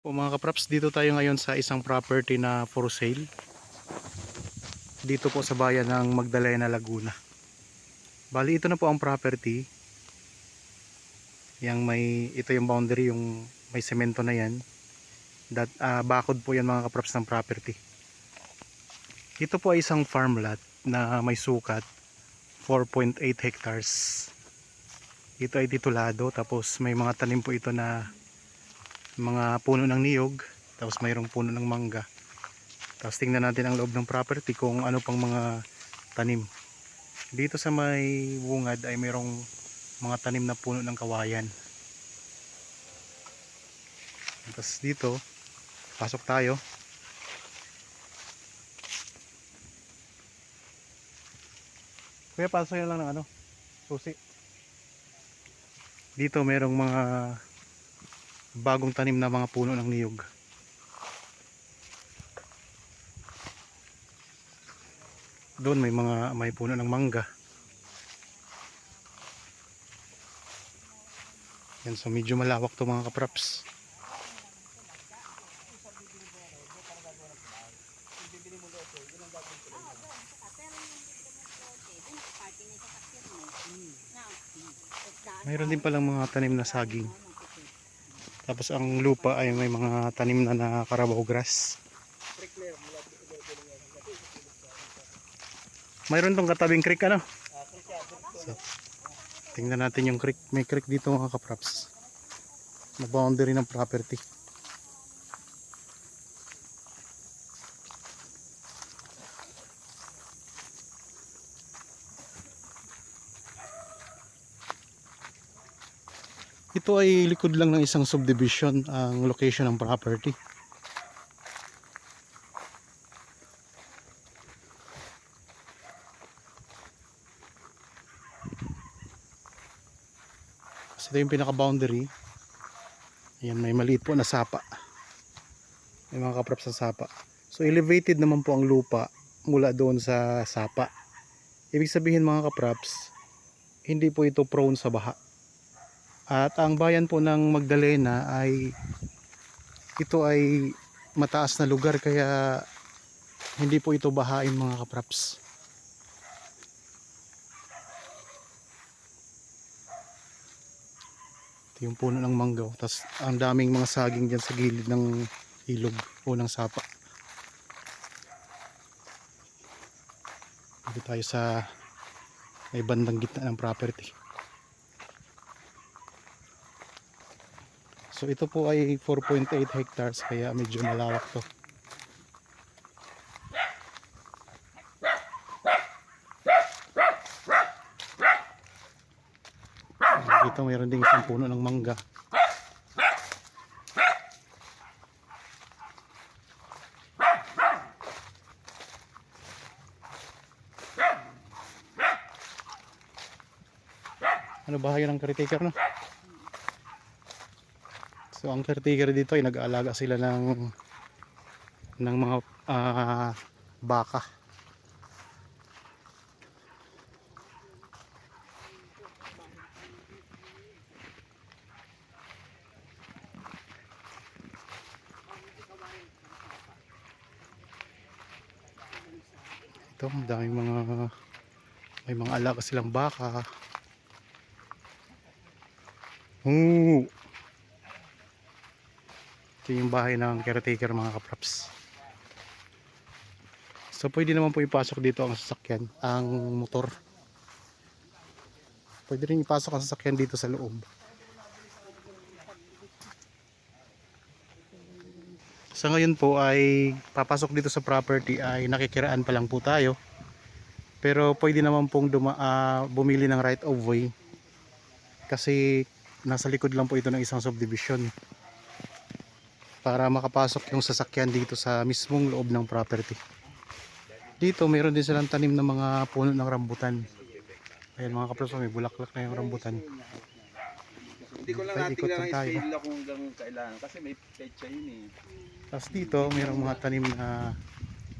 Po mga kapraps, dito tayo ngayon sa isang property na for sale. Dito po sa bayan ng Magdalena, Laguna. Bali ito na po ang property. Yang may ito yung boundary yung may semento na yan. Dat ah, bakod po yan mga kapraps ng property. Ito po ay isang farm lot na may sukat 4.8 hectares. Ito ay titulado tapos may mga tanim po ito na mga puno ng niyog tapos mayroong puno ng mangga. Tapos tingnan natin ang loob ng property kung ano pang mga tanim. Dito sa may bungad ay mayroong mga tanim na puno ng kawayan. Tapos dito pasok tayo. Kuya pasok yun lang ng ano susi. Dito mayroong mga bagong tanim na mga puno ng niyog. Doon may mga may puno ng mangga. Yan so medyo malawak to mga kapraps. Mayroon din palang mga tanim na saging. Tapos ang lupa ay may mga tanim na na Carabao grass. Mayroon tong katabing creek ano? So, tingnan natin yung creek. May creek dito mga kapraps. Na boundary ng property. Ito ay likod lang ng isang subdivision ang location ng property. Ito yung pinaka-boundary. Ayan, may maliit po na sapa. May mga kaprap sa sapa. So elevated naman po ang lupa mula doon sa sapa. Ibig sabihin mga kapraps, hindi po ito prone sa baha. At ang bayan po ng Magdalena ay ito ay mataas na lugar kaya hindi po ito bahain mga kapraps. Ito yung puno ng manggaw. Tapos ang daming mga saging dyan sa gilid ng ilog o ng sapa. Dito tayo sa may bandang gitna ng property. So ito po ay 4.8 hectares kaya medyo malawak to. Dito mayroon ding isang puno ng mangga. Ano bahayo ng caretaker no? So ang caretaker dito ay nag-aalaga sila ng ng mga ah, baka. Ito, daming mga may mga alaga silang baka. Oo. Ito yung bahay ng caretaker mga kapraps. So pwede naman po ipasok dito ang sasakyan, ang motor. Pwede rin ipasok ang sasakyan dito sa loob. Sa ngayon po ay papasok dito sa property ay nakikiraan pa lang po tayo. Pero pwede naman pong duma, ah, bumili ng right of way. Kasi nasa likod lang po ito ng isang subdivision para makapasok yung sasakyan dito sa mismong loob ng property. Dito mayroon din silang tanim ng mga puno ng rambutan. Ayan mga kapraso, may bulaklak na yung rambutan. Hindi ko lang natingnan lang ang scale kung hanggang kailangan kasi may petsa yun eh. Tapos dito mayroong mga tanim na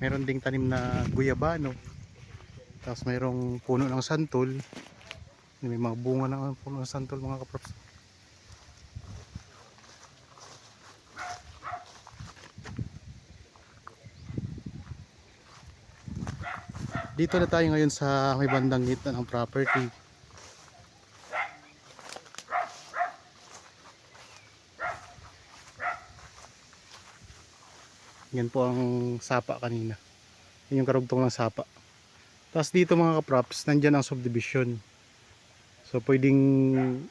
mayroon ding tanim na guyabano. Tapos mayroong puno ng santol. May mga bunga ng puno ng santol mga kapraso. Dito na tayo ngayon sa may bandang gitna ng property. Yan po ang sapa kanina. Yan yung karugtong ng sapa. Tapos dito mga kaprops, nandyan ang subdivision. So pwedeng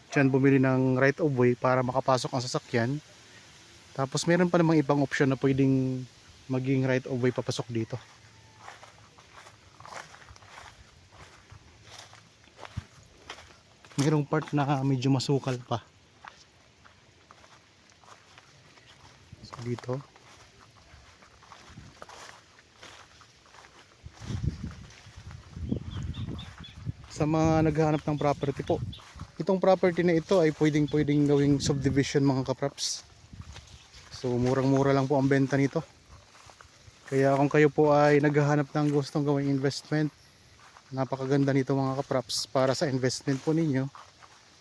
dyan bumili ng right of way para makapasok ang sasakyan. Tapos meron pa namang ibang option na pwedeng maging right of way papasok dito. Mayroong part na medyo masukal pa. So dito. Sa mga naghahanap ng property po. Itong property na ito ay pwedeng pwedeng gawing subdivision mga kapraps. So murang-mura lang po ang benta nito. Kaya kung kayo po ay naghahanap ng gustong gawing investment, napakaganda nito mga kapraps para sa investment po ninyo.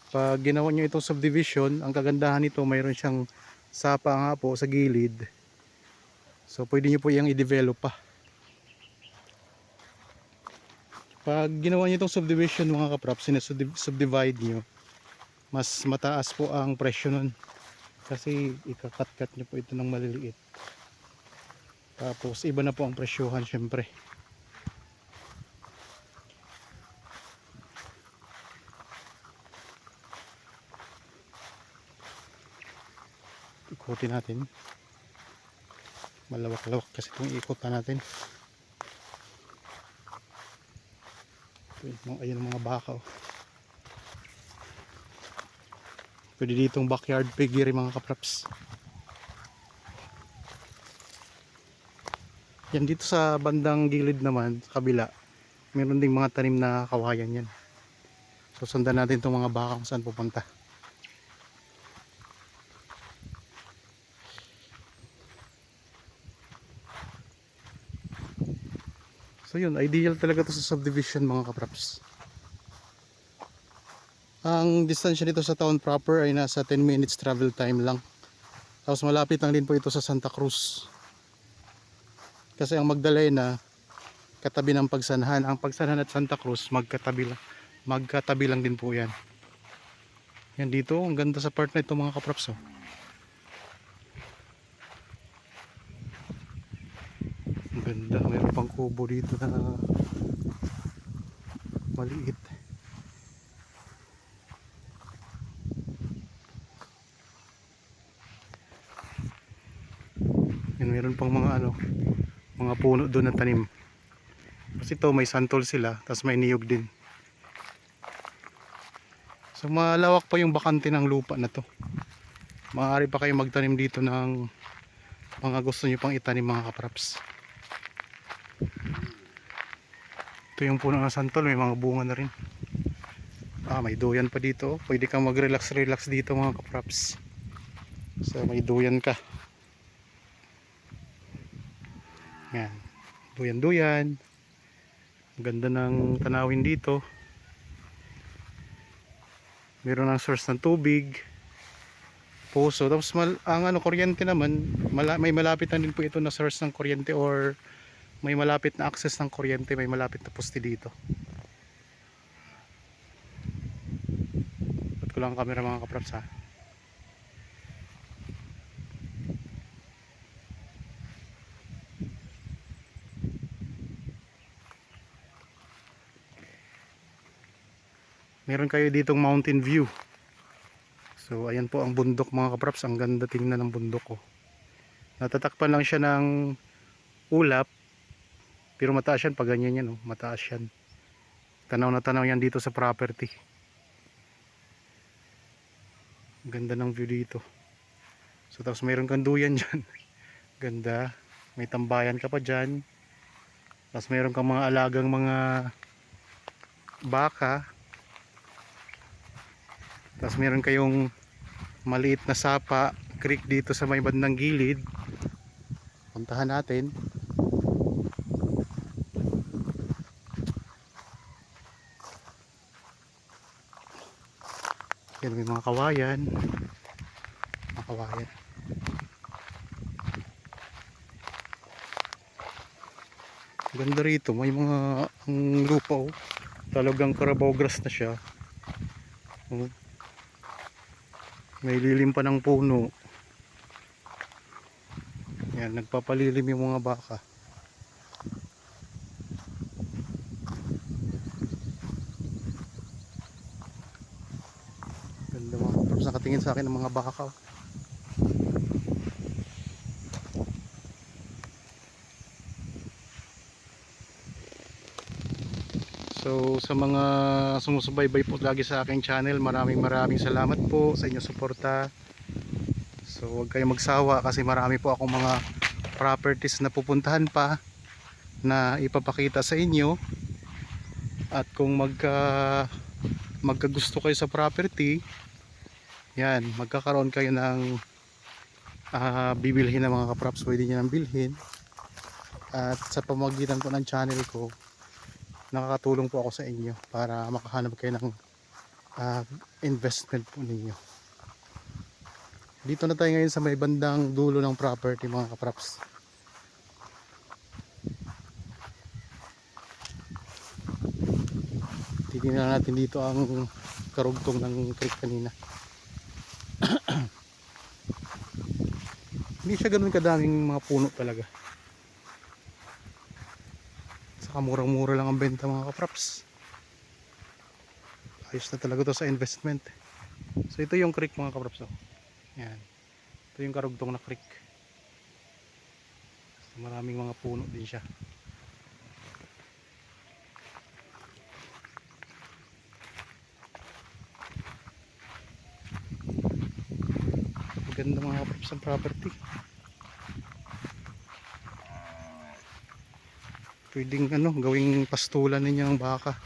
Pag ginawa nyo itong subdivision, ang kagandahan nito mayroon siyang sapa nga po sa gilid. So pwede nyo po iyang i-develop pa. Pag ginawa nyo itong subdivision mga kapraps, sinasubdivide nyo, mas mataas po ang presyo nun. Kasi ikakat-kat nyo po ito ng maliliit. Tapos iba na po ang presyohan syempre. Ikutin natin. Malawak-lawak kasi itong ikutan natin. Ito, ayun mga baka oh. Pwede ditong backyard piggery mga kapraps. Yan dito sa bandang gilid naman, sa kabila, meron ding mga tanim na kawayan yan. So sundan natin itong mga baka kung saan pupunta. So yun, ideal talaga to sa subdivision mga kapraps. Ang distansya nito sa town proper ay nasa 10 minutes travel time lang. Tapos malapit lang din po ito sa Santa Cruz. Kasi ang Magdalena, katabi ng Pagsanhan. Ang Pagsanhan at Santa Cruz, magkatabi lang, magkatabi lang din po yan. Yan dito, ang ganda sa part na ito mga kapraps. Oh. Ganda, mayroon pang kubo dito na maliit. Yan, meron pang mga ano, mga puno doon na tanim. Kasi ito may santol sila, tapos may niyog din. So malawak pa yung bakante ng lupa na to. Maaari pa kayo magtanim dito ng mga gusto nyo pang itanim mga kapraps. Ito yung puno ng santol, may mga bunga na rin. Ah, may duyan pa dito. Pwede kang mag-relax-relax dito mga kapraps. So may duyan ka. Yan. Duyan-duyan. Ang ganda ng tanawin dito. Meron ng source ng tubig. Puso. Tapos mal, ang ano, kuryente naman, mala, may malapit na din po ito na source ng kuryente or may malapit na access ng kuryente, may malapit na poste dito. Ba't ko lang ang camera mga kapraps ha? meron kayo ditong mountain view so ayan po ang bundok mga kapraps ang ganda tingnan ng bundok ko natatakpan lang siya ng ulap pero mataas yan pag ganyan yan oh. mataas yan tanaw na tanaw yan dito sa property ganda ng view dito so tapos meron kang duyan dyan ganda may tambayan ka pa dyan tapos meron kang mga alagang mga baka tapos meron kayong maliit na sapa, creek dito sa may bandang gilid. Puntahan natin. May mga kawayan. Mga kawayan. Ganda rito. May mga ang lupa oh. Talagang Carabao grass na siya. Oh. May lilim pa ng puno. Yan, nagpapalilim yung mga baka. Ganda mga kapros nakatingin sa akin ng mga baka. So sa mga sumusubaybay po lagi sa aking channel, maraming maraming salamat po sa inyong suporta. So huwag kayong magsawa kasi marami po akong mga properties na pupuntahan pa na ipapakita sa inyo. At kung magka magkagusto kayo sa property, yan, magkakaroon kayo ng ah, bibilhin ng mga kaprops, pwede nyo nang bilhin. At sa pamagitan po ng channel ko, nakakatulong po ako sa inyo para makahanap kayo ng ah, investment po ninyo. Dito na tayo ngayon sa may bandang dulo ng property mga kapraps. Titingnan natin dito ang karugtong ng creek kanina. Hindi siya ganun kadaming mga puno talaga. Saka murang-mura lang ang benta mga kapraps. Ayos na talaga to sa investment. So ito yung creek mga kapraps. Oh. Yan. Ito yung karugtong na creek. Maraming mga puno din siya. Maganda mga kapraps ang property. pwedeng ano, gawing pastulan ninyo ng baka.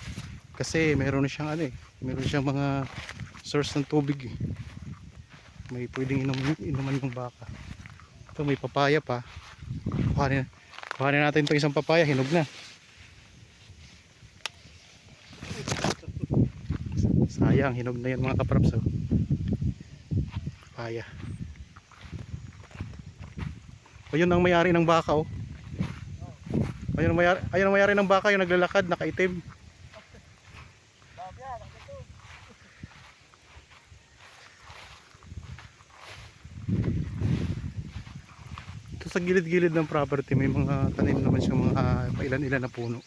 Kasi meron na siyang ano eh, meron siyang mga source ng tubig eh. May pwedeng inom, inuman ng baka. Ito may papaya pa. Kuhanin, kuhanin natin itong isang papaya, hinog na. Sayang, hinog na yan mga kapraps. Oh. Papaya. Ayun ang may-ari ng baka oh. Ayun ang may-ari, ayun ang may-ari ng baka yung naglalakad, nakaitim. Ito sa gilid-gilid ng property may mga tanim naman siyang mga pailan-ilan na puno.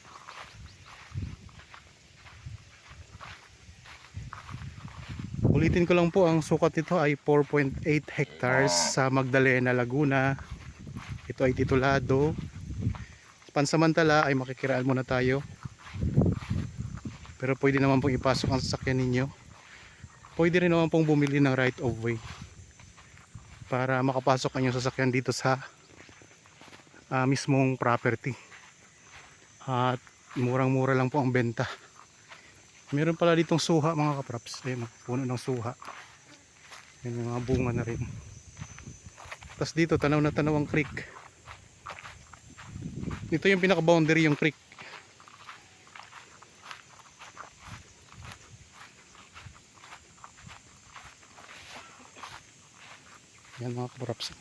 Ulitin ko lang po ang sukat nito ay 4.8 hectares sa Magdalena, Laguna. Ito ay titulado. Pansamantala ay makikiraan muna tayo. Pero pwede naman pong ipasok ang sasakyan ninyo. Pwede rin naman pong bumili ng right of way para makapasok ang inyong sasakyan dito sa ah, mismong property. At murang mura lang po ang benta. Meron pala ditong suha mga kapraps ayun puno ng suha. May mga bunga na rin. Tapos dito tanaw na tanaw ang creek ito yung pinaka boundary yung creek. Yan mga kapraps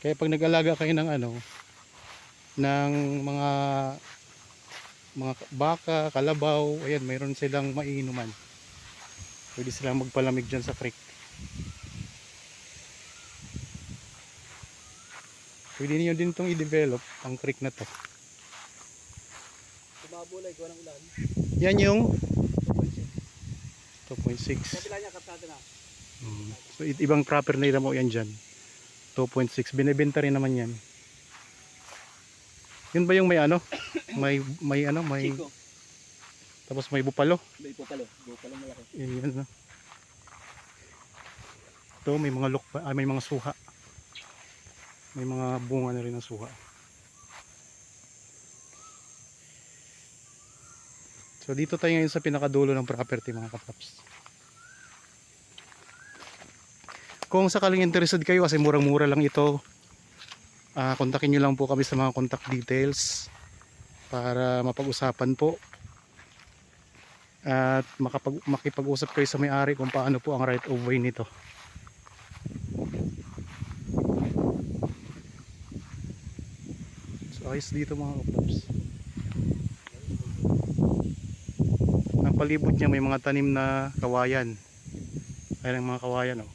kaya pag nag-alaga kayo ng ano ng mga mga baka, kalabaw ayan mayroon silang mainuman pwede silang magpalamig dyan sa creek pwede niyo din itong i-develop ang creek na to Tumabulay ko ng ulan. yan yung 2.6 Kabila niya kapsada na. Mm. So ibang proper na mo yan dyan. 2.6. Binibenta rin naman yan. Yun ba yung may ano? May may ano, may Chico. tapos may bupalo. May pupalo. Pupalo malaki. Yun yun. No? Ito may mga luk ah, may mga suha. May mga bunga na rin ng suha. So dito tayo ngayon sa pinakadulo ng property mga kapaps. Kung sakaling interested kayo kasi murang-mura lang ito. ah kontakin nyo lang po kami sa mga contact details para mapag-usapan po at makapag, makipag-usap kayo sa may-ari kung paano po ang right of way nito. So So, ayos dito mga kaprops. Ang palibot niya may mga tanim na kawayan. Ayan ang mga kawayan oh.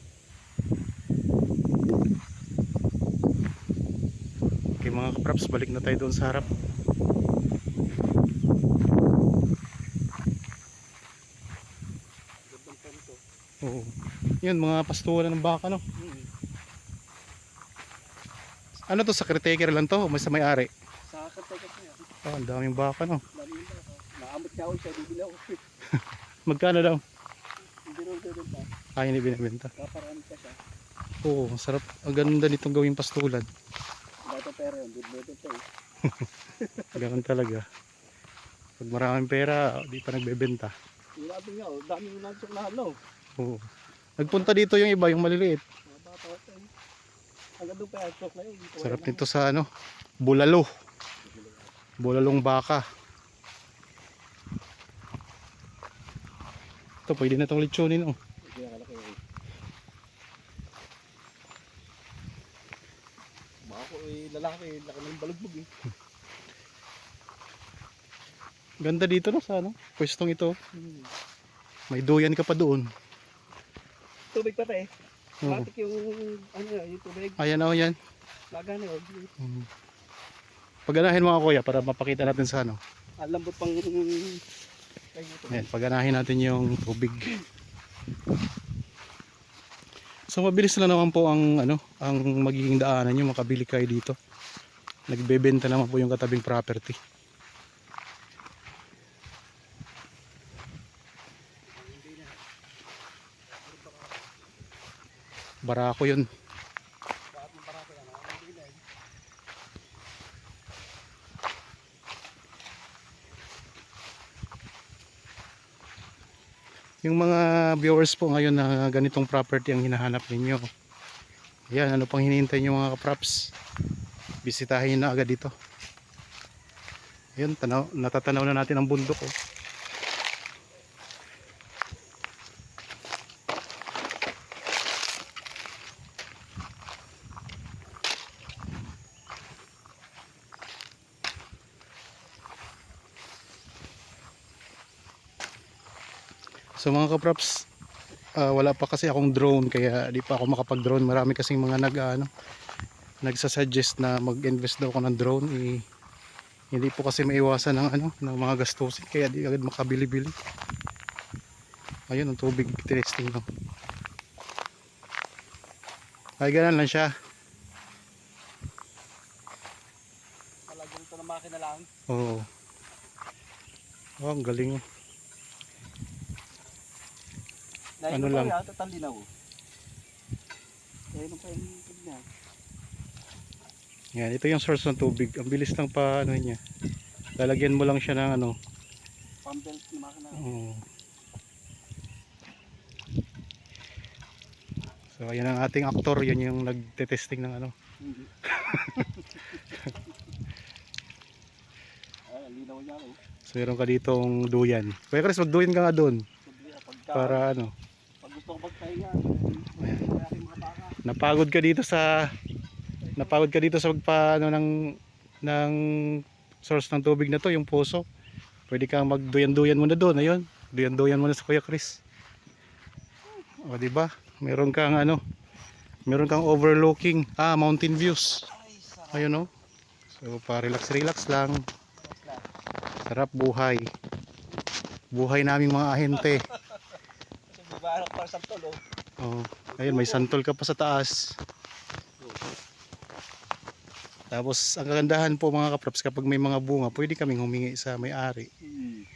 Okay mga kaprops, balik na tayo doon sa harap. Oo. Yun, mga pastulan ng baka no. Ano to, sa caretaker lang to? o May sa may-ari? Sa katekat niya. Oh, ang daming baka no. Dami yun ba? Naamot niya ako siya. Bibili ako. Magkano daw? Hindi rin pa. Kaya ni binibenta. Kaparami ka siya. Oo, masarap. Ang ganda nitong gawing pastulan. Bata pera yun. Bibili ito eh. Ganun talaga. Pag maraming pera, di pa nagbebenta. Natin niya. oh, Dami yung natin na ano. Oo. Nagpunta dito yung iba, yung maliliit. Mga bata ito eh. Hanggang doon pa yung stock na yun. Dito Sarap nito sa ano, bulalo. Bulalong baka. Ito, pwede na itong lechonin. Oh. kalaki eh. Eh, lalaki, laki ng balugbog eh. Ganda dito no, sa ano, pwestong ito. Hmm. May duyan ka pa doon. Tubig pa tayo. Oo. Matik yung, ano yun, yung tubig. Ayan oh, yan. Laga na yun. Mm. Paganahin mga kuya para mapakita natin sa ano. Ang lambot pang... Ayan, paganahin natin yung tubig. So mabilis lang naman po ang ano, ang magiging daanan nyo makabili kayo dito. Nagbebenta naman po yung katabing property. Barako yun. Bakit mo parati ka na? Hindi na eh. Yung mga viewers po ngayon na ganitong property ang hinahanap ninyo. Yan, ano pang hinihintay nyo mga kaprops? Bisitahin na agad dito. Yun, tanaw, natatanaw na natin ang bundok. Oh. So mga kaprops, ah, wala pa kasi akong drone kaya di pa ako makapag-drone. Marami kasing mga nag ano, nagsasuggest na mag-invest daw ako ng drone. Eh, hindi po kasi maiwasan ng ano, ng mga gastusin kaya di agad makabili-bili. Ayun, ang tubig testing lang. Ay, ganun lang siya. Palagyan ito ng makina lang. Oo. Oh, ang galing. oh. Dahil Ano lang? lang? Yata talinaw. Dahil pa yung niya. Yan, ito yung source ng tubig. Ang bilis lang pa ano niya. Lalagyan mo lang siya ng ano. Pambelt na makina. Oo. So ayan ang ating aktor, yan yung nagte-testing ng ano. Hindi. Ay, linaw niya ako. So meron ka ditong duyan. Kuya Chris, magduyan ka nga doon ah, para ano. pag gusto ko magpahinga, Napagod ka dito sa napagod ka dito sa magpa ano ng ng source ng tubig na to, yung puso. Pwede kang magduyan-duyan muna doon, ayun. Duyan-duyan muna sa Kuya Chris. O di ba? Meron kang ano, meron kang overlooking, ah, mountain views. Ayun no. So pa relax relax lang. Relax lang. Sarap buhay. Buhay naming mga ahente. Kasi bibarok para sa tolo. Oh, ayun may santol ka pa sa taas. Tapos ang kagandahan po mga kaprops kapag may mga bunga, pwede kaming humingi sa may-ari. Hmm.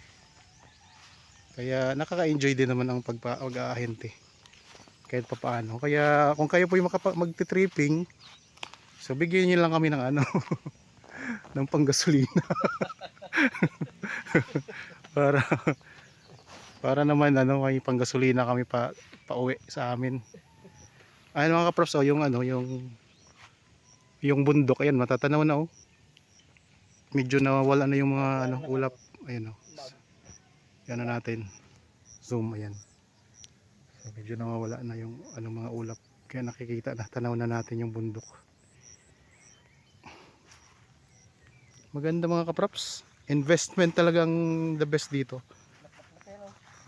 Kaya nakaka-enjoy din naman ang pagpa-ahente. Kahit pa paano. Kaya kung kayo po yung magti-tripping, so bigyan niyo lang kami ng ano, ng panggasolina. para para naman ano, may panggasolina kami pa pauwi sa amin. Ayun mga kaprops, oh, yung ano, yung yung bundok, ayan, matatanaw na oh. Medyo nawawala na yung mga ano, ulap. Ayun oh. Yan na natin. Zoom, ayan. So, medyo nawawala na yung ano, mga ulap. Kaya nakikita na, tanaw na natin yung bundok. Maganda mga kaprops. Investment talagang the best dito.